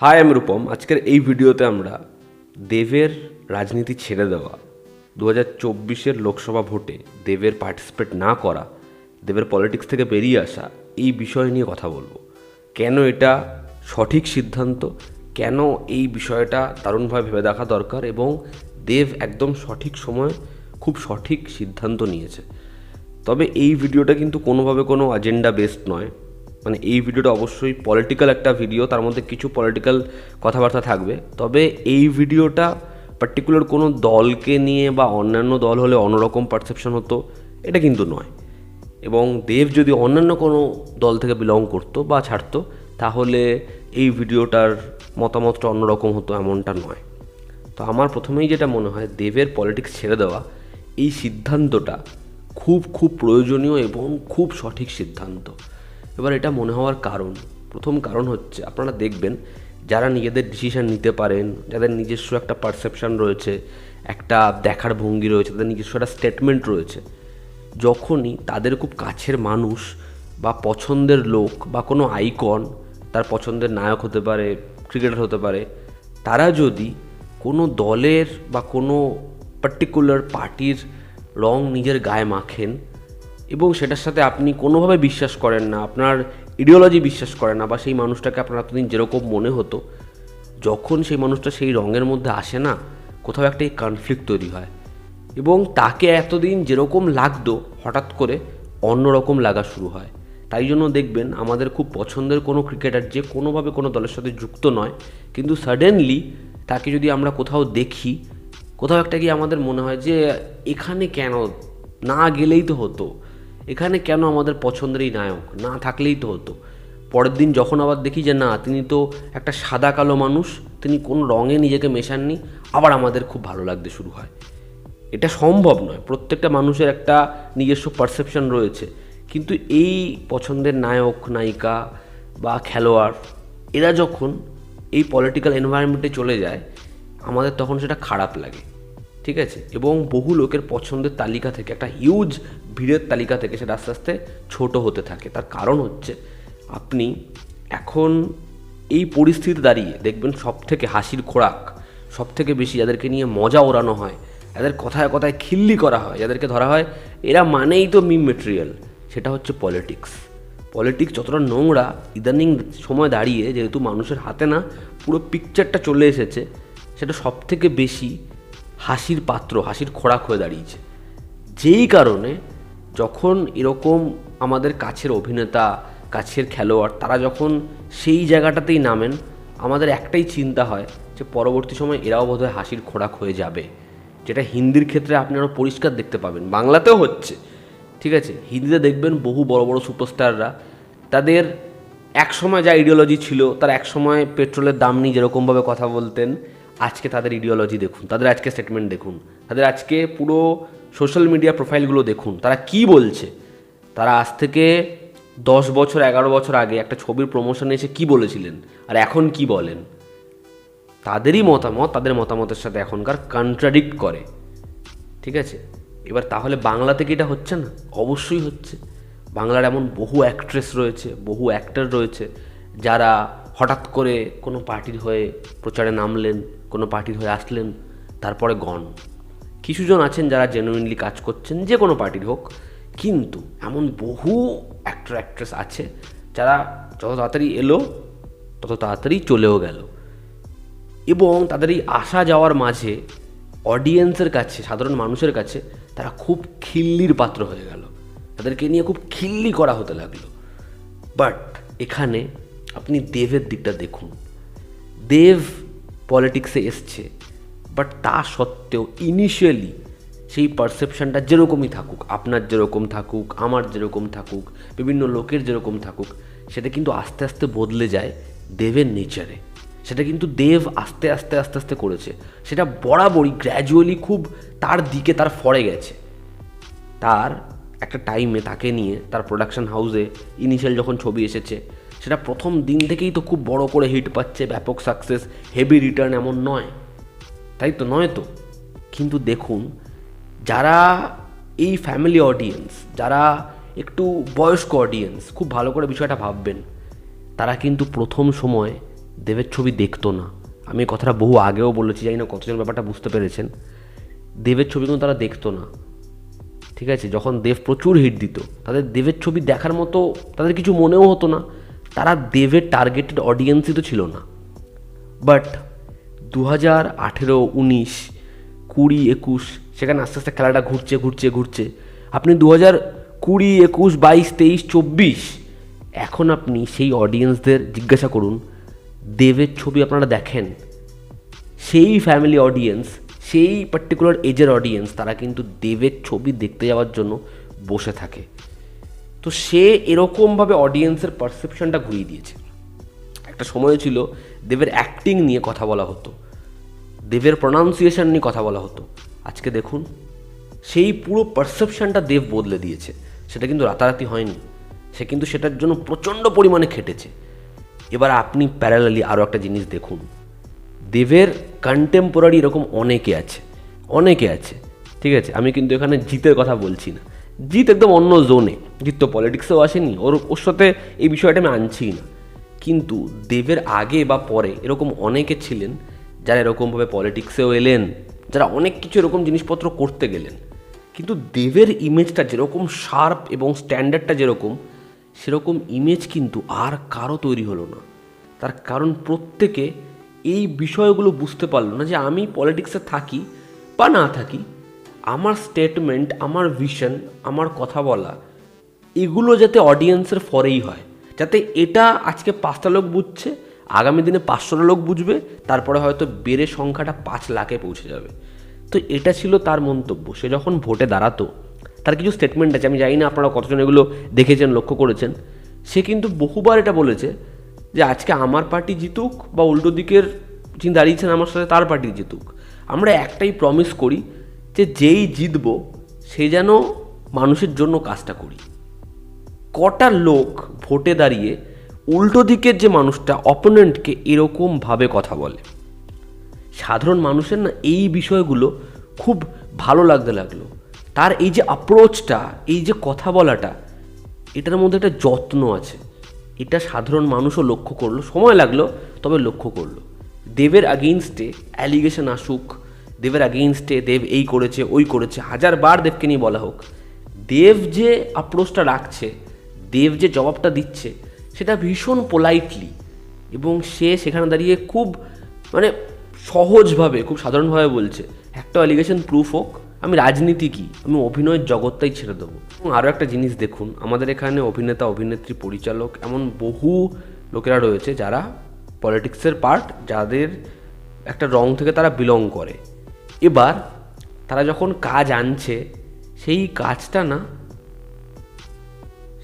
High আমি রূপম আজকের এই ভিডিওতে আমরা দেবের রাজনীতি ছেড়ে দেওয়া দু হাজার চব্বিশের লোকসভা ভোটে দেবের পার্টিসিপেট না করা, দেবের পলিটিক্স থেকে বেরিয়ে আসা, এই বিষয় নিয়ে কথা বলব। কেন এটা সঠিক সিদ্ধান্ত? কেন এই বিষয়টা দারুণভাবে ভেবে দেখা দরকার? এবং দেব একদম সঠিক সময় খুব সঠিক সিদ্ধান্ত নিয়েছে। তবে এই ভিডিওটা কিন্তু কোনোভাবে কোনো এজেন্ডা বেসড নয়। মানে এই ভিডিওটা অবশ্যই পলিটিক্যাল একটা ভিডিও তার মধ্যে কিছু পলিটিক্যাল কথাবার্তা থাকবে। তবে এই ভিডিওটা পার্টিকুলার কোনো দলকে নিয়ে বা অন্যান্য দল হলে অন্যরকম পারসেপশন হতো, এটা কিন্তু নয়। এবং দেব যদি অন্যান্য কোনো দল থেকে বিলং করতো বা ছাড়তো, তাহলে এই ভিডিওটার মতামতটা অন্যরকম হতো এমনটা নয়। তো আমার প্রথমেই যেটা মনে হয়, দেবের পলিটিক্স ছেড়ে দেওয়া, এই সিদ্ধান্তটা খুব খুব প্রয়োজনীয় এবং খুব সঠিক সিদ্ধান্ত। এবার এটা মনে হওয়ার কারণ। প্রথম কারণ হচ্ছে, আপনারা দেখবেন, যারা নিজেদের ডিসিশন নিতে পারেন, যাদের নিজস্ব একটা পারসেপশন রয়েছে, একটা দেখার ভঙ্গি রয়েছে, তাদের নিজস্ব একটা স্টেটমেন্ট রয়েছে, যখনই তাদের খুব কাছের মানুষ বা পছন্দের লোক বা কোনো আইকন তার পছন্দের নায়ক হতে পারে ক্রিকেটার হতে পারে, তারা যদি কোনো দলের বা কোনো পার্টিকুলার পার্টির রং নিজের গায়ে মাখেন এবং সেটার সাথে আপনি কোনোভাবে বিশ্বাস করেন না, আপনার ইডিওলজি বিশ্বাস করেন না বা সেই মানুষটাকে আপনার এতদিন যেরকম মনে হতো, যখন সেই মানুষটা সেই রঙের মধ্যে আসে না, কোথাও একটা এই কনফ্লিক্ট তৈরি হয়। এবং তাকে এতদিন যেরকম লাগতো, হঠাৎ করে অন্যরকম লাগা শুরু হয়। তাই জন্য দেখবেন আমাদের খুব পছন্দের কোনো ক্রিকেটার যে কোনোভাবে কোনো দলের সাথে যুক্ত নয়, কিন্তু সাডেনলি তাকে যদি আমরা কোথাও দেখি, কোথাও একটা গিয়ে আমাদের মনে হয় যে, এখানে কেন? না গেলেই তো হতো। এখানে কেন আমাদের পছন্দের এই নায়ক? না থাকলেই তো হতো। পরের দিন যখন আবার দেখি যে না, তিনি তো একটা সাদা কালো মানুষ, তিনি কোন রঙে নিজেকে মেশাননি, আবার আমাদের খুব ভালো লাগতে শুরু হয়। এটা সম্ভব নয়। প্রত্যেকটা মানুষের একটা নিজস্ব পারসেপশন রয়েছে। কিন্তু এই পছন্দের নায়ক, নায়িকা বা খেলোয়াড়, এরা যখন এই পলিটিক্যাল এনভায়রনমেন্টে চলে যায়, আমাদের তখন সেটা খারাপ লাগে। ঠিক আছে? এবং বহু লোকের পছন্দের তালিকা থেকে, একটা হিউজ ভিড়ের তালিকা থেকে সেটা আস্তে আস্তে ছোট হতে থাকে। তার কারণ হচ্ছে, আপনি এখন এই পরিস্থিতি দাঁড়িয়ে দেখবেন সব থেকে হাসির খোরাক সব থেকে বেশি যাদেরকে নিয়ে মজা ওড়ানো হয়, যাদের কথায় কথায় খিল্লি করা হয়, যাদেরকে ধরা হয়, এরা মানেই তো মিম মেটেরিয়াল সেটা হচ্ছে পলিটিক্স পলিটিক্স যতটা নোংরা, ইদানিং সময় দাঁড়িয়ে যেহেতু মানুষের হাতে না, পুরো পিকচারটা চলে এসেছে, সেটা সব থেকে বেশি হাসির পাত্র, হাসির খোরাক হয়ে দাঁড়িয়েছে। যেই কারণে যখন এরকম আমাদের কাছের অভিনেতা, কাছের খেলোয়াড়, তারা যখন সেই জায়গাটাতেই নামেন, আমাদের একটাই চিন্তা হয় যে পরবর্তী সময় এরাও বোধহয় হাসির খোরাক হয়ে যাবে। যেটা হিন্দির ক্ষেত্রে আপনি আরও পরিষ্কার দেখতে পাবেন। বাংলাতেও হচ্ছে, ঠিক আছে? হিন্দিতে দেখবেন বহু বড় বড় সুপারস্টাররা, তাদের এক সময় যা আইডিওলজি ছিল, তার এক সময় পেট্রোলের দাম নিয়ে যেরকমভাবে কথা বলতেন আজকে তাদের ইডিওলজি দেখুন, তাদের আজকে স্টেটমেন্ট দেখুন, তাদের আজকে পুরো সোশ্যাল মিডিয়া প্রোফাইলগুলো দেখুন, তারা কি বলছে? তারা আজ থেকে দশ বছর, এগারো বছর আগে একটা ছবির প্রমোশনে এসে কি বলেছিলেন? আর এখন কি বলেন? তাদেরই মতামত, তাদের মতামতের সাথে এখনকার কন্ট্রাডিক্ট করে। ঠিক আছে? এবার তাহলে বাংলা থেকে এটা হচ্ছে না? অবশ্যই হচ্ছে। বাংলার এমন বহু অ্যাক্ট্রেস রয়েছে, বহু অ্যাক্টর রয়েছে, যারা হঠাৎ করে কোনো পার্টির হয়ে প্রচারে নামলেন, কোনো পার্টির হয়ে আসলেন, তারপরে গণ। কিছুজন আছেন যারা জেনুইনলি কাজ করছেন, যে কোনো পার্টির হোক, কিন্তু এমন বহু অ্যাক্টর অ্যাক্ট্রেস আছে যারা যত তাড়াতাড়ি এলো, তত তাড়াতাড়ি চলেও গেল। এবং তাদের এই আসা যাওয়ার মাঝে অডিয়েন্সের কাছে, সাধারণ মানুষের কাছে তারা খুব খিল্লির পাত্র হয়ে গেল। তাদেরকে নিয়ে খুব খিল্লি করা হতে লাগল। বাট এখানে আপনি দেবের দিকটা দেখুন। দেব পলিটিক্সে এসছে বাট তা সত্ত্বেও ইনিশিয়ালি সেই পারসেপশনটা যেরকমই থাকুক, আপনার যেরকম থাকুক, আমার যেরকম থাকুক, বিভিন্ন লোকের যেরকম থাকুক, সেটা কিন্তু আস্তে আস্তে বদলে যায় দেবের নেচারে সেটা কিন্তু দেব আস্তে আস্তে আস্তে আস্তে করেছে। সেটা বরাবরই গ্র্যাজুয়ালি খুব তার দিকে তার ফরে গেছে। তার একটা টাইমে তাকে নিয়ে, তার প্রোডাকশন হাউসে ইনিশিয়াল যখন ছবি এসেছে সেটা প্রথম দিন থেকেই তো খুব বড় করে হিট পাচ্ছে, ব্যাপক সাকসেস হেভি রিটার্ন এমন নয়। তাই তো নয় তো? কিন্তু দেখুন, যারা এই ফ্যামিলি অডিয়েন্স যারা একটু বয়স্ক অডিয়েন্স খুব ভালো করে বিষয়টা ভাববেন, তারা কিন্তু প্রথম সময় দেবের ছবি দেখতো না। আমি কথাটা বহু আগেও বলেছি, জানি না কতজন ব্যাপারটা বুঝতে পেরেছেন। দেবের ছবি কিন্তু তারা দেখতো না। ঠিক আছে, যখন দেব প্রচুর হিট দিত, তাদের দেবের ছবি দেখার মতো তাদের কিছু মনেও হতো না। তারা দেবের টার্গেটেড অডিয়েন্সই তো ছিল না। বাট দু হাজার আঠেরো উনিশ, কুড়ি একুশ, সেখানে আস্তে আস্তে খেলাটা ঘুরছে ঘুরছে ঘুরছে। আপনি দু হাজার কুড়ি, একুশ, বাইশ, তেইশ, চব্বিশ, এখন আপনি সেই অডিয়েন্সদের জিজ্ঞাসা করুন, দেবের ছবি আপনারা দেখেন। সেই ফ্যামিলি অডিয়েন্স সেই পার্টিকুলার এজের অডিয়েন্স তারা কিন্তু দেবের ছবি দেখতে যাওয়ার জন্য বসে থাকে। তো সে এরকমভাবে অডিয়েন্সের পারসেপশনটা ঘুরিয়ে দিয়েছে। একটা সময় ছিল দেবের অ্যাক্টিং নিয়ে কথা বলা হতো, দেবের প্রনাউন্সিয়েশন নিয়ে কথা বলা হতো। আজকে দেখুন, সেই পুরো পারসেপশনটা দেব বদলে দিয়েছে। সেটা কিন্তু রাতারাতি হয়নি। সে কিন্তু সেটার জন্য প্রচণ্ড পরিমাণে খেটেছে। এবার আপনি প্যারালালি আরও একটা জিনিস দেখুন। দেবের কন্টেম্পোরারি এরকম অনেকে আছে অনেকে আছে, ঠিক আছে? আমি কিন্তু এখানে জিতের কথা বলছি না। জিত একদম অন্য জোনে জিত তো পলিটিক্সেও আসেনি। ওর ওর সাথে এই বিষয়টা আমি আনছি না। কিন্তু দেবের আগে বা পরে এরকম অনেকে ছিলেন যারা এরকমভাবে পলিটিক্সেও এলেন, যারা অনেক কিছু এরকম জিনিসপত্র করতে গেলেন। কিন্তু দেবের ইমেজটা যেরকম শার্প এবং স্ট্যান্ডার্ডটা যেরকম, সেরকম ইমেজ কিন্তু আর কারও তৈরি হলো না। তার কারণ প্রত্যেকে এই বিষয়গুলো বুঝতে পারল না যে আমি পলিটিক্সে থাকি বা না থাকি। আমার স্টেটমেন্ট আমার ভিশন আমার কথা বলা, এগুলো যাতে অডিয়েন্সের ফরেই হয়। যাতে এটা আজকে পাঁচটা লোক বুঝছে, আগামী দিনে পাঁচশোটা লোক বুঝবে, তারপরে হয়তো বেড়ে সংখ্যাটা পাঁচ লাখে পৌঁছে যাবে। তো এটা ছিল তার মন্তব্য। সে যখন ভোটে দাঁড়াতো, তার কিছু স্টেটমেন্ট আছে, আমি জানি না আপনারা কতজন এগুলো দেখেছেন, লক্ষ্য করেছেন। সে কিন্তু বহুবার এটা বলেছে যে, আজকে আমার পার্টি জিতুক বা উল্টো দিকের যিনি দাঁড়িয়েছেন, আমার সাথে তার পার্টি জিতুক। আমরা একটাই প্রমিস করি যে যেই জিতবো, সে যেন মানুষের জন্য কাজটা করি। কটা লোক ভোটে দাঁড়িয়ে উল্টো দিকের যে মানুষটা অপোনেন্টকে এরকমভাবে কথা বলে। সাধারণ মানুষের না এই বিষয়গুলো খুব ভালো লাগতে লাগল। তার এই যে অ্যাপ্রোচটা এই যে কথা বলাটা, এটার মধ্যে একটা যত্ন আছে। এটা সাধারণ মানুষও লক্ষ্য করল। সময় লাগল, তবে লক্ষ্য করল। দেবের আগেইনস্টে অ্যালিগেশন আসুক দেবের আগেইনস্টে দেব এই করেছে, ওই করেছে, হাজারবার দেবকে নিয়ে বলা হোক। দেব যে অ্যাপ্রোচটা রাখছে, দেব যে জবাবটা দিচ্ছে, সেটা ভীষণ পোলাইটলি এবং সে সেখানে দাঁড়িয়ে খুব মানে সহজভাবে, খুব সাধারণভাবে বলছে, একটা অ্যালিগেশন প্রুফ হোক, আমি রাজনীতি কি? আমি অভিনয়ের জগৎটাই ছেড়ে দেবো। এবং আরও একটা জিনিস দেখুন, আমাদের এখানে অভিনেতা, অভিনেত্রী, পরিচালক এমন বহু লোকেরা রয়েছে যারা পলিটিক্সের পার্ট যাদের একটা রং থেকে তারা বিলং করে। এবার তারা যখন কাজ আনছে, সেই কাজটা না,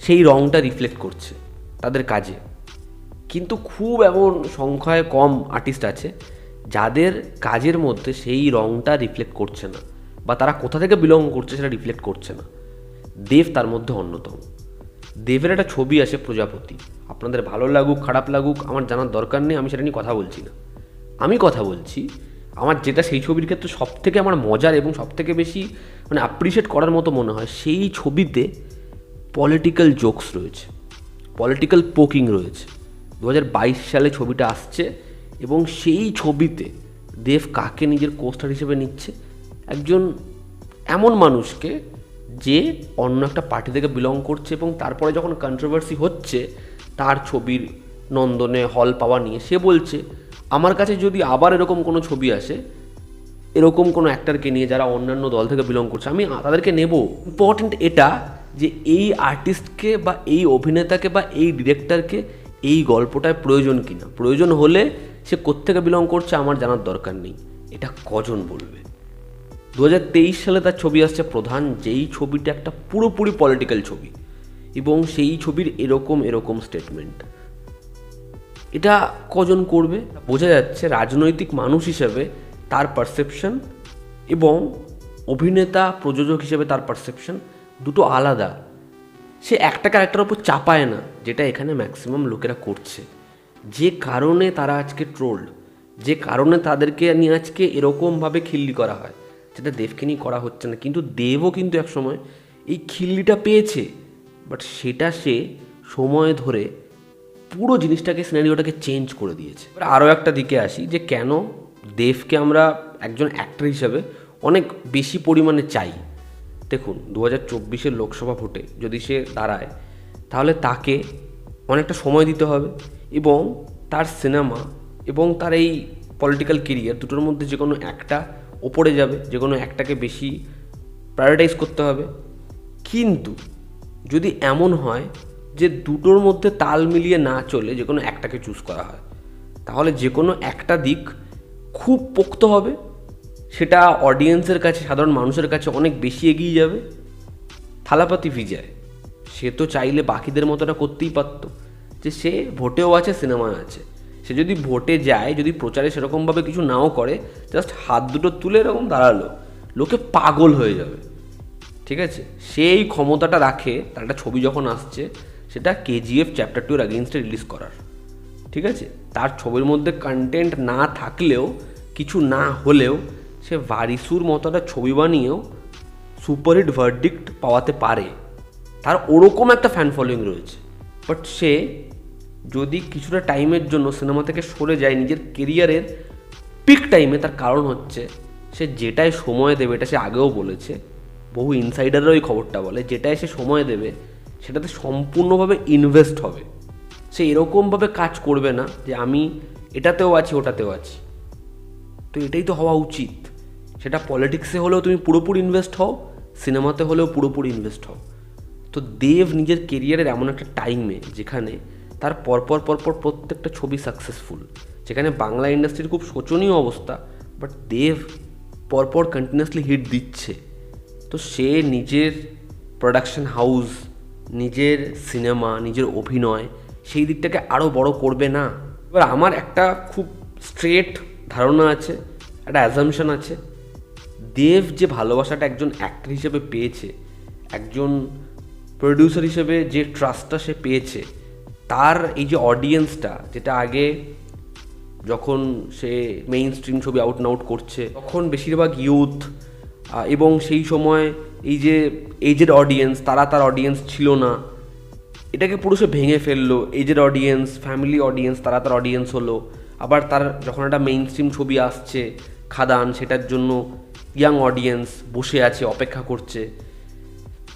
সেই রংটা রিফ্লেক্ট করছে তাদের কাজে। কিন্তু খুব এমন সংখ্যায় কম আর্টিস্ট আছে, যাদের কাজের মধ্যে সেই রংটা রিফ্লেক্ট করছে না, বা তারা কোথা থেকে বিলং করছে সেটা রিফ্লেক্ট করছে না। দেব তার মধ্যে অন্যতম। দেবের একটা ছবি আছে প্রজাপতি। আপনাদের ভালো লাগুক, খারাপ লাগুক, আমার জানার দরকার নেই, আমি সেটা নিয়ে কথা বলছি না। আমি কথা বলছি আমার যেটা সেই ছবির ক্ষেত্রে সব থেকে আমার মজার এবং সব থেকে বেশি মানে অ্যাপ্রিসিয়েট করার মতো মনে হয়, সেই ছবিতে পলিটিক্যাল জোকস রয়েছে পলিটিক্যাল পোকিং রয়েছে। দু হাজার বাইশ সালে ছবিটা আসছে এবং সেই ছবিতে দেব কাকে নিজের কোস্টার হিসেবে নিচ্ছে? একজন এমন মানুষকে যে অন্য একটা পার্টি থেকে বিলং করছে এবং তারপরে যখন কন্ট্রোভার্সি হচ্ছে, তার ছবির নন্দনে হল পাওয়া নিয়ে সে বলছে আমার কাছে যদি আবার এরকম কোনো ছবি আসে, এরকম কোনো অ্যাক্টারকে নিয়ে যারা অন্যান্য দল থেকে বিলং করছে, আমি তাদেরকে নেব। ইম্পর্টেন্ট এটা যে এই আর্টিস্টকে বা এই অভিনেতাকে বা এই ডিরেক্টরকে এই গল্পটায় প্রয়োজন কিনা। প্রয়োজন হলে সে কোত্থেকে বিলং করছে আমার জানার দরকার নেই। এটা কজন বলবে? দু হাজার তেইশ সালে তার ছবি আসছে প্রধান, যেই ছবিটা একটা পুরোপুরি পলিটিক্যাল ছবি। এবং সেই ছবির এরকম এরকম স্টেটমেন্ট এটা কজন করবে? বোঝা যাচ্ছে রাজনৈতিক মানুষ হিসেবে তার পারসেপশন এবং অভিনেতা, প্রযোজক হিসেবে তার পারসেপশন দুটো আলাদা। সে একটা ক্যারেক্টার ওপর চাপায় না, যেটা এখানে ম্যাক্সিমাম লোকেরা করছে। যে কারণে তারা আজকে ট্রোল্ড যে কারণে তাদেরকে নিয়ে আজকে এরকমভাবে খিল্লি করা হয় যেটা দেবকে নিয়ে করা হচ্ছে না। কিন্তু দেবও কিন্তু একসময় এই খিল্লিটা পেয়েছে বাট সেটা সে সময় ধরে পুরো জিনিসটাকে সিনারিওটাকে চেঞ্জ করে দিয়েছে। এবার আরও একটা দিকে আসি, যে কেন দেবকে আমরা একজন অ্যাক্টর হিসাবে অনেক বেশি পরিমাণে চাই। দেখুন দু হাজার চব্বিশের লোকসভা ভোটে যদি সে দাঁড়ায়, তাহলে তাকে অনেকটা সময় দিতে হবে এবং তার সিনেমা এবং তার এই পলিটিক্যাল কেরিয়ার দুটোর মধ্যে যে কোনো একটা ওপরে যাবে, যে কোনো একটাকে বেশি প্রায়োরিটাইজ করতে হবে। কিন্তু যদি এমন হয় যে দুটোর মধ্যে তাল মিলিয়ে না চলে যে কোনো একটাকে চুজ করা হয়। তাহলে যে কোনো একটা দিক খুব পোক্ত হবে, সেটা অডিয়েন্সের কাছে, সাধারণ মানুষের কাছে অনেক বেশি এগিয়ে যাবে। থালাপাতি ভিজায়। সে তো চাইলে বাকিদের মতোটা করতেই পারতো যে সে ভোটেও আছে, সিনেমায় আছে। সে যদি ভোটে যায়, যদি প্রচারে সেরকমভাবে কিছু নাও করে জাস্ট হাত দুটো তুলে এরকম দাঁড়াল, লোকে পাগল হয়ে যাবে। ঠিক আছে? সেই ক্ষমতাটা রাখে, তার একটা ছবি যখন আসছে সেটা কেজিএফ চ্যাপ্টার টুর অ্যাগেনস্টে রিলিজ করার। ঠিক আছে? তার ছবির মধ্যে কন্টেন্ট না থাকলেও, কিছু না হলেও, সে ভারিসুর মতো একটা ছবি বানিয়েও সুপারহিট ভার্ডিক্ট পাওয়াতে পারে। তার ওরকম একটা ফ্যান ফলোয়িং রয়েছে। বাট সে যদি কিছুটা টাইমের জন্য সিনেমা থেকে সরে যায়, নিজের কেরিয়ারের পিক টাইমে তার কারণ হচ্ছে, সে যেটাই সময় দেবে, এটা সে আগেও বলেছে। বহু ইনসাইডাররাও ওই খবরটা বলে, যেটাই সে সময় দেবে সেটাতে সম্পূর্ণভাবে ইনভেস্ট হবে। সে এরকমভাবে কাজ করবে না যে আমি এটাতেও আছি, ওটাতেও আছি। তো এটাই তো হওয়া উচিত। সেটা পলিটিক্সে হলেও তুমি পুরোপুরি ইনভেস্ট হও, সিনেমাতে হলেও পুরোপুরি ইনভেস্ট হও। তো দেব নিজের কেরিয়ারের এমন একটা টাইমে যেখানে তার পরপর পরপর প্রত্যেকটা ছবি সাকসেসফুল যেখানে বাংলা ইন্ডাস্ট্রির খুব শোচনীয় অবস্থা বাট দেব পরপর কন্টিনিউয়াসলি হিট দিচ্ছে। তো সে নিজের প্রোডাকশন হাউস নিজের সিনেমা, নিজের অভিনয় সেই দিকটাকে আরও বড় করবে না। এবার আমার একটা খুব স্ট্রেট ধারণা আছে, একটা অ্যাজামশন আছে। দেব যে ভালোবাসাটা একজন অ্যাক্টর হিসেবে পেয়েছে, একজন প্রডিউসার হিসেবে যে ট্রাস্টটা সে পেয়েছে, তার এই যে অডিয়েন্সটা যেটা আগে যখন সে মেইন স্ট্রিম ছবি আউট আউট করছে, তখন বেশিরভাগ ইউথ এবং সেই সময় এই যে এজেড অডিয়েন্স তারা তার অডিয়েন্স ছিল না, এটাকে পুরো সে ভেঙে ফেলল এজেড অডিয়েন্স ফ্যামিলি অডিয়েন্স তারা তার অডিয়েন্স হলো। আবার তার যখন একটা মেইন স্ট্রিম ছবি আসছে, খাদান, সেটার জন্য ইয়াং অডিয়েন্স বসে আছে, অপেক্ষা করছে।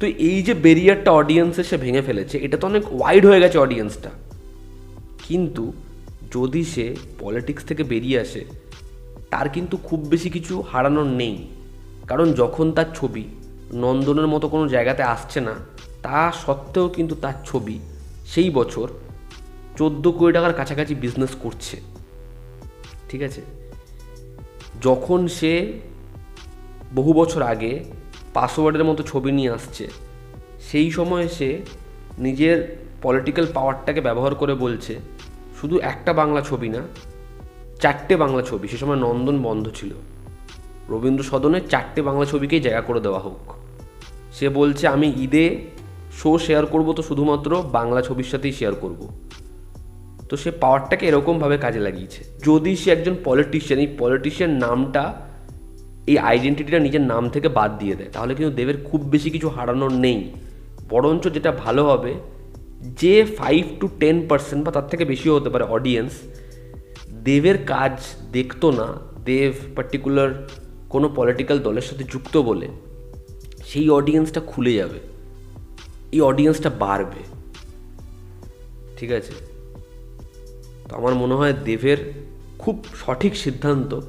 তো এই যে বেরিয়ারটা অডিয়েন্সে সে ভেঙে ফেলেছে, এটা তো অনেক ওয়াইড হয়ে গেছে অডিয়েন্সটা কিন্তু যদি সে পলিটিক্স থেকে বেরিয়ে আসে, তার কিন্তু খুব বেশি কিছু হারানোর নেই। কারণ যখন তার ছবি নন্দনের মতো কোনো জায়গাতে আসছে না। তা সত্ত্বেও কিন্তু তার ছবি সেই বছর চোদ্দ কোটি টাকার কাছাকাছি বিজনেস করছে। ঠিক আছে? যখন সে বহু বছর আগে পাসওয়ার্ডের মতো ছবি নিয়ে আসছে, সেই সময় সে নিজের পলিটিক্যাল পাওয়ারটাকে ব্যবহার করে বলছে, শুধু একটা বাংলা ছবি না, চারটে বাংলা ছবি। সে সময় নন্দন বন্ধ ছিল। রবীন্দ্র সদনে চারটে বাংলা ছবিকেই জায়গা করে দেওয়া হোক। সে বলছে, আমি ঈদে শো শেয়ার করব তো শুধুমাত্র, বাংলা ছবির সাথেই শেয়ার করব। তো সে পাওয়ারটাকে এরকমভাবে কাজে লাগিয়েছে। যদি সে একজন পলিটিশিয়ান এই পলিটিশিয়ান নামটা, এই আইডেন্টিটিটা নিজের নাম থেকে বাদ দিয়ে দেয়, তাহলে কিন্তু দেবের খুব বেশি কিছু হারানোর নেই। বরঞ্চ যেটা ভালো হবে, যে ফাইভ টু টেন পার্সেন্ট বা তার থেকে বেশিও হতে পারে অডিয়েন্স দেবের কাজ দেখতো না, দেব পার্টিকুলার কোনো পলিটিক্যাল দলের সাথে যুক্ত বলে। সেই অডিয়েন্সটা খুলে যাবে। এই অডিয়েন্সটা বাড়বে। ঠিক আছে? তো আমার মনে হয় দেবের খুব সঠিক সিদ্ধান্ত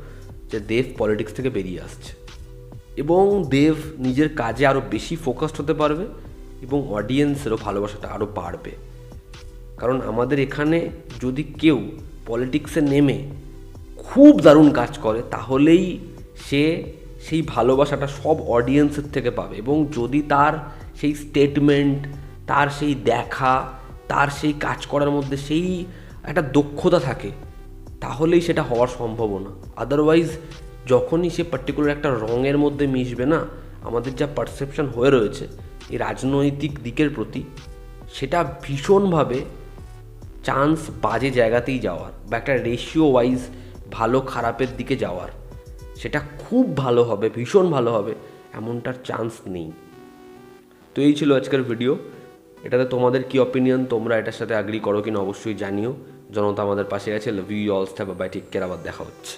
যে দেব পলিটিক্স থেকে বেরিয়ে আসছে। এবং দেব নিজের কাজে আরও বেশি ফোকাসড হতে পারবে এবং অডিয়েন্সেরও ভালোবাসাটা আরও বাড়বে। কারণ আমাদের এখানে যদি কেউ পলিটিক্সে নেমে খুব দারুণ কাজ করে, তাহলেই সে সেই ভালোবাসাটা সব অডিয়েন্সের থেকে পাবে এবং যদি তার সেই স্টেটমেন্ট তার সেই দেখা, তার সেই কাজ করার মধ্যে সেই একটা দক্ষতা থাকে, তাহলেই সেটা হওয়ার সম্ভাবনা। আদারওয়াইজ যখনই সে পার্টিকুলার একটা রঙের মধ্যে মিশবে না, আমাদের যা পারসেপশন হয়ে রয়েছে, এই রাজনৈতিক দিকের প্রতি, সেটা ভীষণভাবে চান্স বাজে জায়গাতেই যাওয়ার বা একটা রেশিও ওয়াইজ ভালো খারাপের দিকে যাওয়ার। সেটা খুব ভালো হবে, ভীষণ ভালো হবে, এমনটার চান্স নেই। তো এই ছিল আজকের ভিডিও এটাতে তোমাদের কি অপিনিয়ন তোমরা এটার সাথে আগ্রি করো কিনা অবশ্যই জানিও। জনতা আমাদের পাশে আছে। লাভ ইউ অল স্ট্যাপ বাই আবার দেখা হচ্ছে।